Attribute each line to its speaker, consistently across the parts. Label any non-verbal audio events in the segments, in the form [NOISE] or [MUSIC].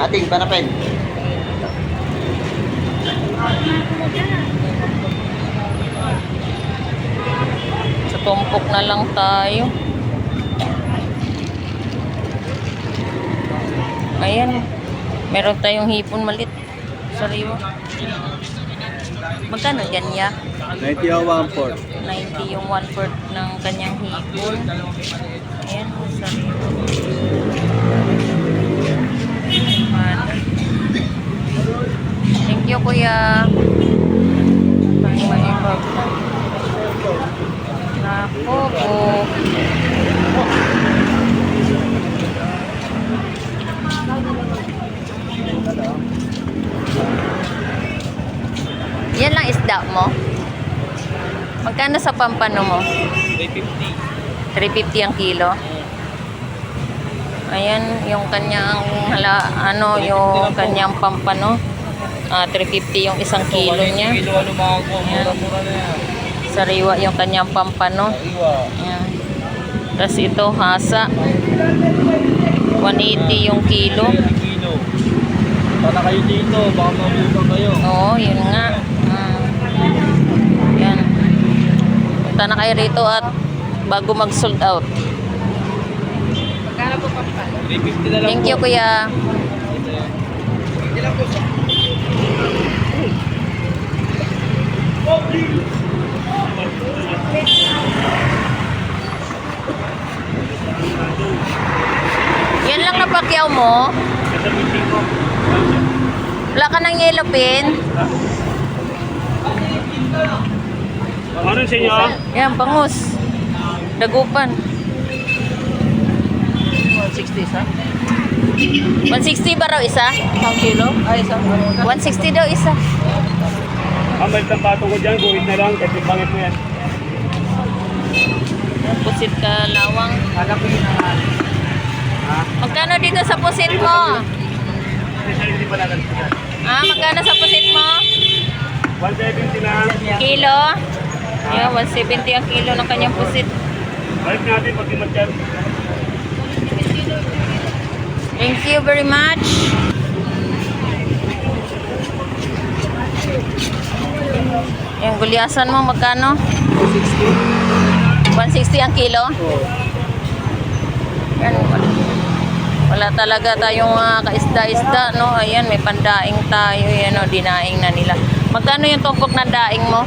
Speaker 1: Ating panapin.
Speaker 2: Sa tumpok na lang tayo. Ayan. Meron tayong hipon malit. Sariwa. Magkano yan ya?
Speaker 1: 90 o 1
Speaker 2: 90 yung one fourth ng kanyang hipon. Ayan, sariwa. Ano? Thank you, kuya. Maibag. Nako po. Yan lang isda mo? Magkano sa pampano mo?
Speaker 1: 350.
Speaker 2: 350 ang kilo. Ayan, yung kanyang hala, ano, yung kanyang pampano. Ah, 350 yung isang kilo niya.
Speaker 1: Kilo ano makakuha, mura-mura na yan.
Speaker 2: Sariwa yung kanyang pampano. Ayan. Tapos ito, hasa. 180 yung kilo.
Speaker 1: Para kayo dito, baka mabukan kayo.
Speaker 2: Oo, yun nga. Mm. Yan. Punta na kayo rito at bago mag-sold out.
Speaker 1: 350 na lang
Speaker 2: Thank you, kuya.
Speaker 1: Hindi lang po sa...
Speaker 2: Yan lang napakyaw mo. Wala ka ng yellow pin.
Speaker 1: Ano sa inyo?
Speaker 2: Yan, bangus. Dagupan.
Speaker 1: 160 sa?
Speaker 2: 160 ba raw isa?
Speaker 1: Isang kilo? Ay, isang
Speaker 2: 160 daw isa.
Speaker 1: Ah, may tampato ko dyan, guhit na lang, kasi pangit mo yan.
Speaker 2: Pusit ka lawang.
Speaker 1: Kala ko yun ang
Speaker 2: Magkano dito sa pusit mo? Ah, magkano sa pusit mo?
Speaker 1: 170 na.
Speaker 2: Kilo? Yeah, 170 ang kilo ng kanyang pusit.
Speaker 1: Balik natin pag.
Speaker 2: Thank you very much. Yung gulyasan mo, magkano?
Speaker 1: 260.
Speaker 2: 160 ang kilo?
Speaker 1: Oo.
Speaker 2: Yan, wala, wala talaga tayong mga kaisda-isda, no? Ayan, may pandaing tayo, yan, no? Dinaing na nila. Magkano yung tumpok na daing mo?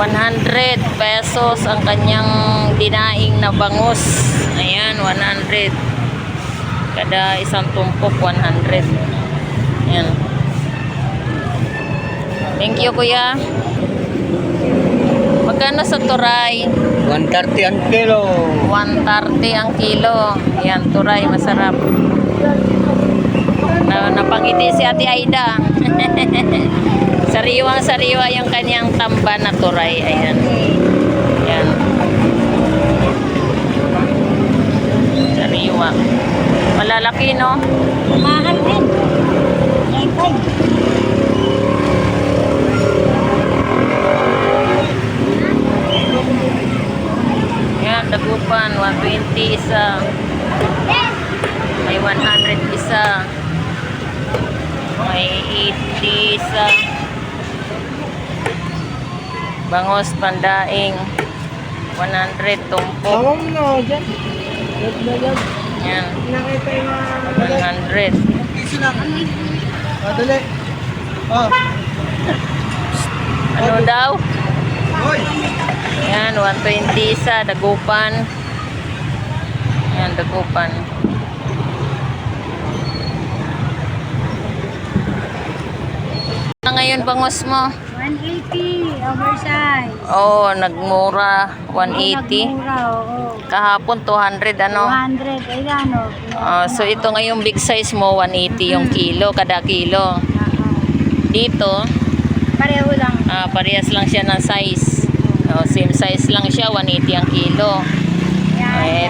Speaker 2: 100 pesos ang kanyang dinaing na bangus. Ayan, 100. Kada isang tumpok, 100. Ayan. Thank you, kuya. Magkano sa turay?
Speaker 1: 130 ang kilo.
Speaker 2: 130 ang kilo. Yan, turay, masarap. Na, napangiti si Ate Aida. [LAUGHS] Sariwang sariwa yung kanyang tamba na turay. Ayan. Yan. Sariwa. Malalaki, no?
Speaker 3: Mahal din. Pa.
Speaker 2: Yan, dagupan. 120 isa. May 100 isa. May 80 isa. Bangos, pandaing. 100 tumpok.
Speaker 3: Tawag mo na dyan. Yan. Nakita yung mga...
Speaker 2: 100.
Speaker 3: Piso lang. Madali. Ah.
Speaker 2: Ano daw?
Speaker 3: Hoy!
Speaker 2: Yan, 120 isa. Dagupan. Yan, dagupan. Na ngayon bangos mo?
Speaker 3: 180. Oversize.
Speaker 2: Oo, oh, nagmura. 180.
Speaker 3: Nagmura, oo.
Speaker 2: Kahapon 200 ano?
Speaker 3: 200. Ay, ano?
Speaker 2: Ah, so ito ngayong big size mo 180 yung kilo kada kilo. Dito,
Speaker 3: Pareho lang.
Speaker 2: ah, parehas lang siya ng size. Oh, same size lang siya 180 ang kilo.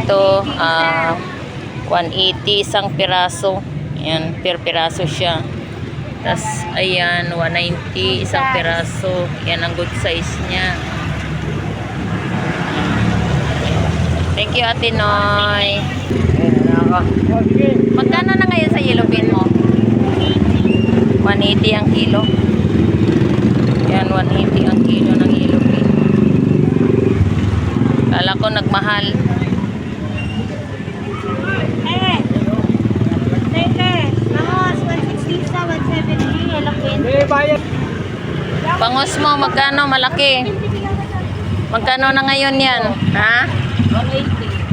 Speaker 2: Ito ah 180 isang piraso. Ayan, per piraso siya. Tapos, ayan, 190 isang piraso. Yan ang good size niya. Thank you, Ate Noy. Magkano na ngayon sa yellow bean mo? 180 ang kilo. Yan, 180 ang kilo ng yellow bean. Kala ko nagmahal.
Speaker 3: Eh! Teke! Bangos, 160 sa 170. Elapin.
Speaker 1: May bayad.
Speaker 2: Bangos mo, magkano? Malaki. Magkano na ngayon yan? Ha?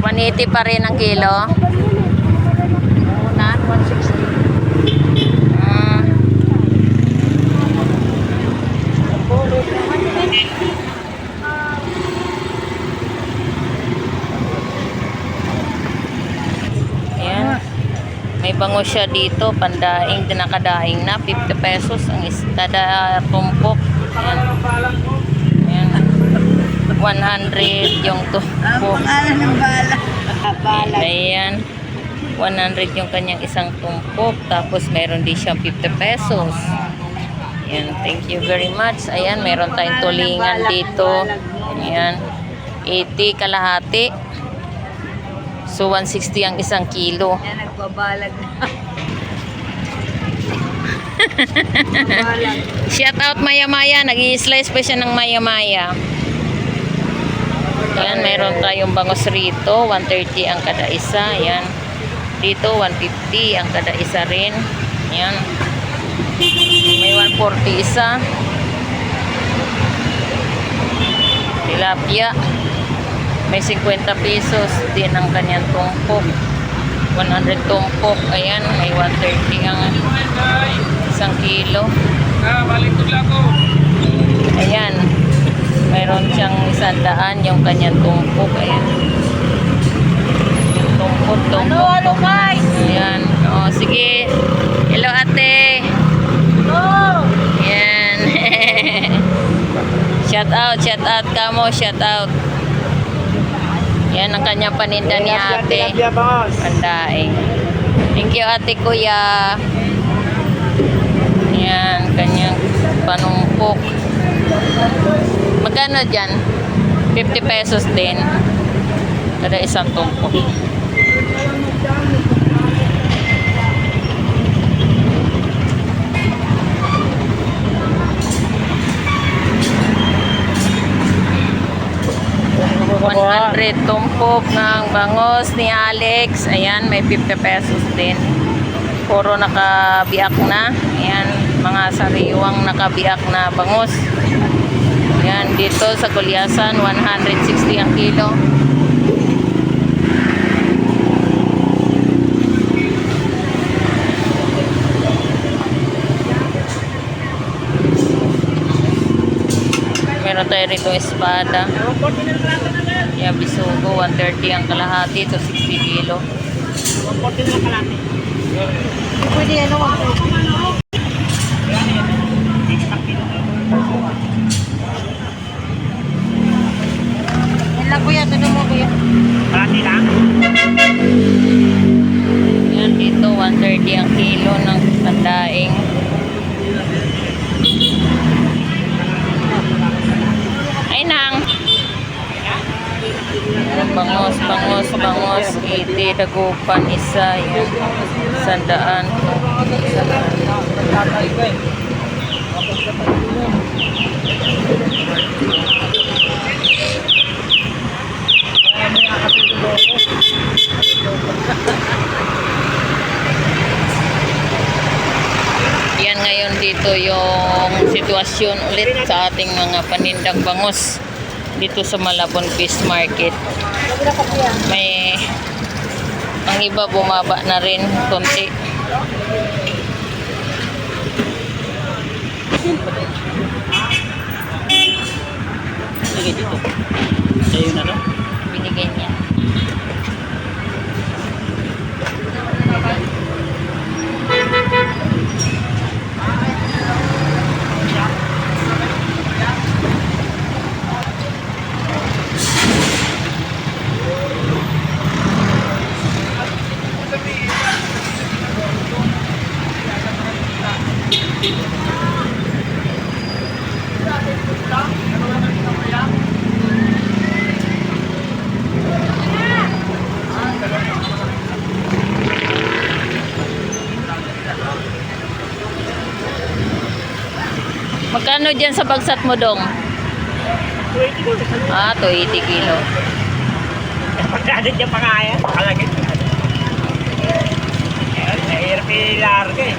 Speaker 2: 180. 180 pa rin ang kilo. Una, 160. Ah. Ayan. Bango siya dito, pandaing, dinakadaing na, 50 pesos ang kada tumpok. Ayan. Ayan. 100 yung tumpok.
Speaker 3: ng bala. Bala.
Speaker 2: Ayan. 100 yung kanyang isang tumpok. Tapos meron din siyang 50 pesos. Ayan. Thank you very much. Ayan. Meron tayong tulingan dito. Ayan. 80 kalahati. So 160 ang isang kilo.
Speaker 3: Yan, nagbabalag na. [LAUGHS]
Speaker 2: Shout out Maya Maya. Nag-i-slice pa siya ng Maya Maya. Ayan, meron tayong bangos rito. 130 ang kada isa. Ayan. Dito, 150 ang kada isa rin. Ayan. May 140 isa. Tilapia. May 50 pesos din ang kanyang tumpok. 100 tumpok. Ayan, may 130 ang isang kilo.
Speaker 1: Ah, balik ko.
Speaker 2: Ayan. Mayroon siyang isang daan yung kanyang tumpok. Ayan. Yung tumpok, tumpok.
Speaker 3: Ano, ano, guys?
Speaker 2: Ayan. O, sige. Hello, ate.
Speaker 3: Go!
Speaker 2: Ayan. [LAUGHS] shout out, shout out ka mo, shout out. Yan ang kanyang paninda ni ate. Pandaing. Thank you, ate kuya. Yan, kanyang panumpok. Magkano dyan? 50 pesos din. Kada isang tumpok. $100 tumpok ng bangos ni Alex. Ayan, may 50 pesos din. Puro nakabiak na. Ayan, mga sariwang nakabiak na bangos. Ayan, dito sa Kulyasan, 160 ang kilo. Meron tayo rito espada. Yan, bisugo, 130 ang kalahati to 60 kilo.
Speaker 3: Pwede ano, 140. Yan lang kuya, tanong mo kuya.
Speaker 1: Kalati lang.
Speaker 2: Yan, dito 130 ang kilo ng pandaing. Ay nang. Bangos, bangos, bangos. Iti, dagupan, isa. Yan. Sandaan. Sandaan. Yan ngayon dito yung sitwasyon ulit sa ating mga panindang bangus dito sa Malabon Fish Market. May ang iba bumaba na rin konti.
Speaker 1: Sige, dito. Sa'yo na, no?
Speaker 2: Binigay niya. Magkano dyan sa bagsat mo dong?
Speaker 4: 20 ko.
Speaker 2: Ah, 280 kilo.
Speaker 4: Pagkadit niya pa kaya. Kalagit. Ayan, nahirap ilarga eh.